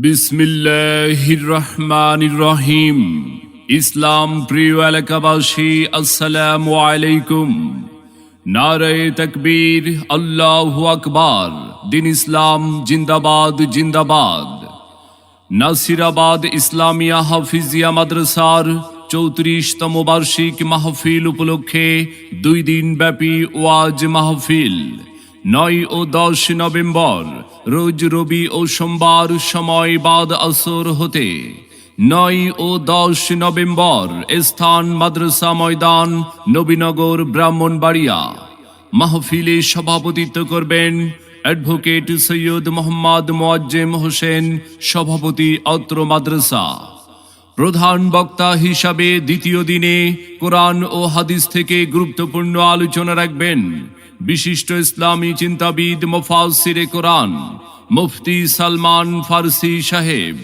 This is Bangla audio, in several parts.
বিসমিল্লাহির রহমানির রহিম ইসলাম প্রিয় এলাকাবাসী, আসসালামু আলাইকুম। নারে তকবীর, আল্লাহু আকবার। দিন ইসলাম, জিন্দাবাদ জিন্দাবাদ। নাসিরাবাদ ইসলামিয়া হাফিজিয়া মাদ্রাসার চৌত্রিশতম বার্ষিক মাহফিল উপলক্ষে দুই দিন ব্যাপী ওয়াজ মাহফিল। নয় ও দশ নভেম্বর, রোজ রবি ও সোমবার সময় বাদ আসর হতে। নয় ও দশ নভেম্বর, স্থান মাদ্রাসা ময়দান, নবীনগর, ব্রাহ্মণবাড়িয়া। মাহফিলে সভাপতিত্ব করবেন অ্যাডভোকেট সৈয়দ মোহাম্মদ মোয়াজ্জেম হোসেন, সভাপতি অত্র মাদ্রাসা। প্রধান বক্তা হিসাবে দ্বিতীয় দিনে কোরআন ও হাদিস থেকে গুরুত্বপূর্ণ আলোচনা রাখবেন। বিশিষ্ট ইসলামী চিন্তাবিদ মোফাসিরে কোরআন, মুফতি সালমান ফারসি সাহেব,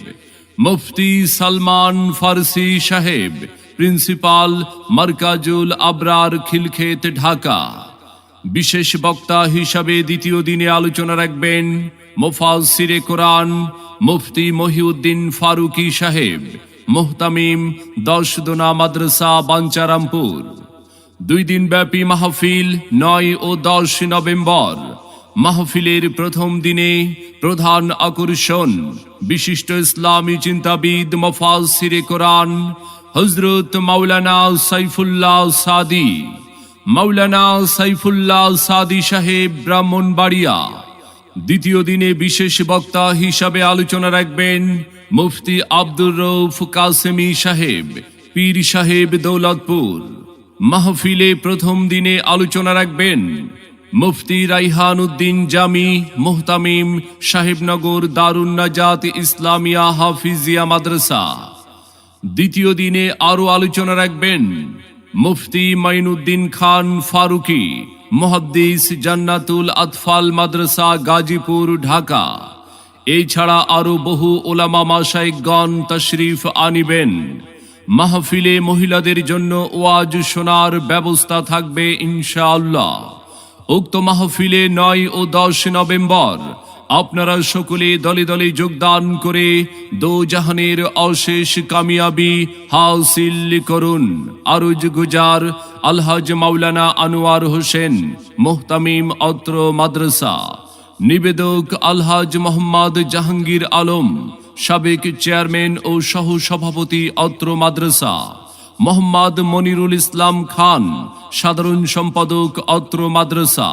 মুফতি সালমান ফারসি সাহেব, প্রিন্সিপাল মার্কাজুল আবরার খিলক্ষেত, ঢাকা। বিশেষ বক্তা হিসাবে দ্বিতীয় দিনে আলোচনা রাখবেন মোফাসিরে কোরআন, মুফতি মহিউদ্দিন ফারুকি সাহেব, মোহতামিম দশদোনা মাদ্রাসা, বাঞ্চারামপুর। দুই দিন ব্যাপী মাহফিল নয় ও দশ নভেম্বর। মাহফিলের প্রথম দিনে প্রধান আকর্ষণ, বিশিষ্ট ইসলামী চিন্তাবিদ মফাসিরে কোরআন হজরত মাওলানা সাইফুল্লাহ সাদি, মাওলানা সাইফুল্লাহ সাদি সাহেব ব্রাহ্মণবাড়িয়া। দ্বিতীয় দিনে বিশেষ বক্তা হিসাবে আলোচনা রাখবেন মুফতি আব্দুর রৌফ কাসেমি সাহেব, পীর সাহেব দৌলতপুর। মাহফিলে প্রথম দিনে আলোচনা রাখবেন মুফতি রাইহান উদ্দিন জামি, মোহতামিম, সাহেবনগর দারুণ নাজাত ইসলামিয়া হাফিজিয়া মাদ্রাসা। দ্বিতীয় দিনে আরও আলোচনা রাখবেন মুফতি মাইনুদ্দিন খান ফারুকি, মহাদ্দিস জান্নাতুল আতফাল মাদ্রাসা, গাজীপুর, ঢাকা। এছাড়া আরও বহু ওলামা মাসাইকগণ তশরিফ আনিবেন। মাহফিলে মহিলাদের জন্য ওয়াজ শোনার ব্যবস্থা থাকবে ইনশাআল্লাহ। উক্ত মাহফিলে নয় ও দশ নভেম্বর আপনারা সকলে দলে দলে যোগদান করে দো জাহানের অশেষ কামিয়াবি হাসিল করুন। আরুজ গুজার আলহাজ মাওলানা আনোয়ার হোসেন, মোহতামিম অত্র মাদ্রাসা। নিবেদক আলহাজ মোহাম্মদ জাহাঙ্গীর আলম সাবেক চেয়ারম্যান ও সহ সভাপতি অত্র মাদ্রাসা, মোহাম্মদ মনিরুল ইসলাম খান, সাধারণ সম্পাদক অত্র মাদ্রাসা।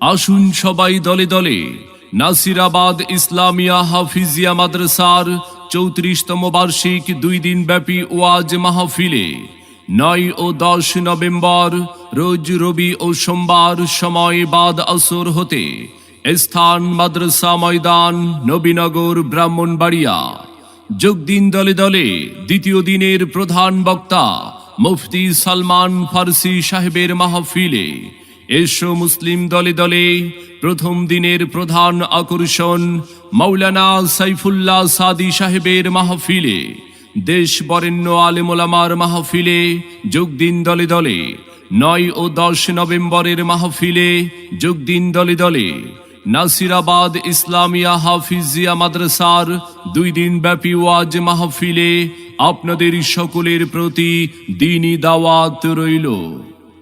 আসুন সবাই দলে দলে নাসিরাবাদ ইসলামিয়া হাফিজিয়া মাদ্রাসার চৌত্রিশতম বার্ষিক দুই দিন ব্যাপী ওয়াজ মাহফিলে নয় ও দশ নভেম্বর, রোজ রবি ও সোমবার সময় বাদ আসর হতে স্থান মাদ্রাসা ময়দান, নবীনগর, ব্রাহ্মণবাড়িয়া। যোগ দিন দলে দলে দ্বিতীয় দিনের প্রধান বক্তা মুফতি সালমান ফারসি সাহেবের মাহফিলে। এসো মুসলিম দলে দলে প্রথম দিনের প্রধান আকর্ষণ মৌলানা সাইফুল্লাহ সাদি সাহেবের মাহফিলে। দেশ বরেণ্য আলেমোলামার মাহফিলে যোগ দিন দলে দলে নয় ও দশ নভেম্বরের মাহফিলে যোগ দিন দলে দলে নাসিরাবাদ ইসলামিয়া হাফিজিয়া মাদ্রাসার দুই দিন ব্যাপী ওয়াজ মাহফিলে আপনাদের সকলের প্রতি দিনই দাওয়াত রইল।